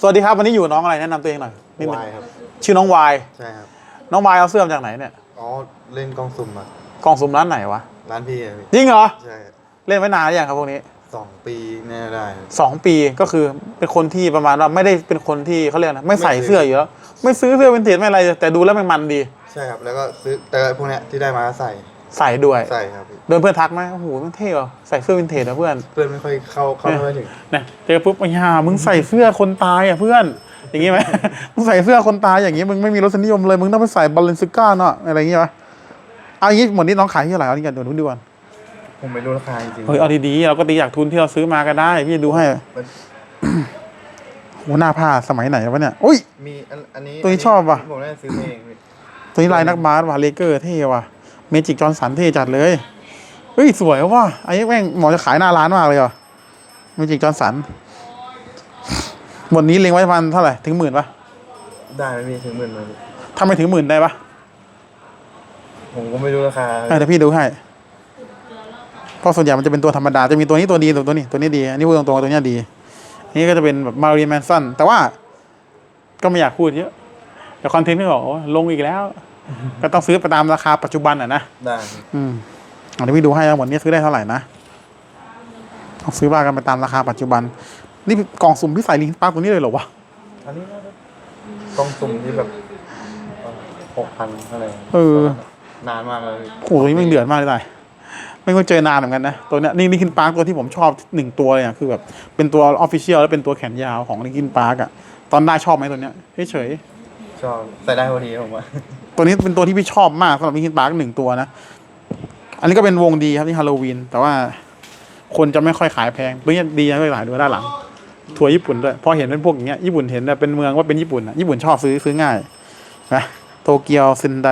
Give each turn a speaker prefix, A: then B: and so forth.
A: สวัสดีครับวันนี้อยู่กับน้องอะไรแนะนำตัวเองหน่อยนิดนึง
B: วายครับ
A: ชื่อน้องวาย
B: ใช่ครับ
A: น้องวายเอาเสื้อมาจากไหนเนี่ย
B: อ๋อ เล่นกล้องซุ่มมาก
A: ล่องซุมร้านไหนวะ
B: ร้านพี่อะพี่
A: จริงเหรอ
B: ใช่ครับ
A: เล่นไว้นานหรือยังครับพวกนี้
B: สองปีแน่ได้ครับ
A: สองปีก็คือเป็นคนที่ประมาณว่าไม่ได้เป็นคนที่เขาเรียกนะไม่ใส่
B: ไม่ซื้อ
A: เสื้ออยู่แล้วไม่ซื้อเสื้อเป็นเทจไม่อะไรแต่ดูแล้วมันมันดี
B: ใช่ครับ แล้วก็ซื้อแต่พวกเนี้ยที่ได้มาก็ใส่
A: ใส่ด้วย
B: ใส่ครับพี่
A: โดนเพื่อนทักไหมโอ้โหมันเท่เหรอใส่เสื้อวินเทจนะเพื่อน
B: เพื่อนไม่ค่อยเข้าเข้าไม่ค่อยถึง
A: เนี่ยเจอปุ๊บไอ้ห่ามึงใส่เสื้อคนตายอะเพื่อน อย่างงี้ไหม มึงใส่เสื้อคนตายอย่างงี้มึงไม่มีรสนิยมเลย มึงต้องไปใส่บาเลนซิก้าเนาะอะไรอย่างงี้ปะเอาอย่างงี้หมดนี้น้องขายที่เท่าไหร่เอานี่กันเดี๋ยวดูดีกว่า
B: ผมไม่รู้ราคาจริงๆ
A: เฮ้ยเอาดีๆเราก็ตีจากทุนที่เราซื้อมาก็ได้ พี่ดูให้
B: มัน
A: โหหน้าผ้าสมัยไหนวะเนี่ยอุ้ย
B: มีอันอันนี้
A: ตัวนี้ชอบว่ะ
B: ผมน่าจะซื้อเองพี่
A: ตัวนี้ลายนักบาสว่ะเลเกอร์เท่ว่ะ เมจิกจอห์นสันเท่จัดเลย เฮ้ย สวยว่ะไอ้แม่งหมอจะขายหน้าร้านมากเลยว่ะเมจิกจอห์นสันหมดนี้เล็งไว้ประมาณเท่าไหร่ ถึงหมื่นปะ
B: ได้ไหมพี่ถึงหมื่นไหมพี่
A: ถ้าไม่ถึงหมื่นได้ปะ
B: ผมก็ไม่รู้ราคา
A: เออเดี๋ยวพี่ดูให้เพราะส่วนใหญ่มันจะเป็นตัวธรรมดา จะมีตัวนี้ตัวดีตัวตัวนี้ตัวนี้ดี อันนี้พูดตรงๆตัวเนี้ยดี อันนี้ก็จะเป็นแบบมารีแมนสันแต่ว่าก็ไม่อยากพูดเยอะเดี๋ยวคอนเทนต์ที่บอกโอ้ลงอีกแล้ว ก็ต้องซื้อไปตามราคาปัจจุบันอะนะ
B: ได้พี่
A: อืมอะเดี๋ยวพี่ดูให้ว่าหมดนี้ซื้อได้เท่าไหร่นะต้องซื้อว่ากันไปตามราคาปัจจุบัน นี่กล่องสุ่มพี่ใส่ลิงก์ปาร์คตัวนี้เลยเหรอวะ
B: อันนี้น่าจะกล้องซุ่มที่แบบหกพันอะไร
A: เออ
B: นานมากเลยพี่
A: โอ้โหตัวนี้แม่งเดือดมากเลยตายไม่เคยเจอนานเหมือนกันนะ ตัวเนี้ยนี่ลิงคินปาร์กตัวที่ผมชอบหนึ่งตัวเลยอะคือแบบเป็นตัวออฟฟิเชียลแล้วเป็นตัวแขนยาวของลิงคินปาร์กอะตอนได้ชอบไหมตัวเนี้ยเฉย
B: ชอบใส่ได้พอดีผมว่า
A: ๆ ตัวนี้เป็นตัวที่พี่ชอบมากสำหรับลิงคินปาร์กหนึ่งตัวนะ อันนี้ก็เป็นวงดีครับที่ฮาโลวีน แต่ว่าคนจะไม่ค่อยขายแพงตัวนี้ดีนะไม่หลายดูด้านหลัง ทัวร์ญี่ปุ่นด้วย พอเห็นเป็นพวกอย่างเงี้ยญี่ปุ่นเห็นเนี่ยเป็นเมืองว่าเป็นญี่ปุ่นอะญี่ปุ่นชอบซื้อซื้อง่ายนะโตเกียวเซนได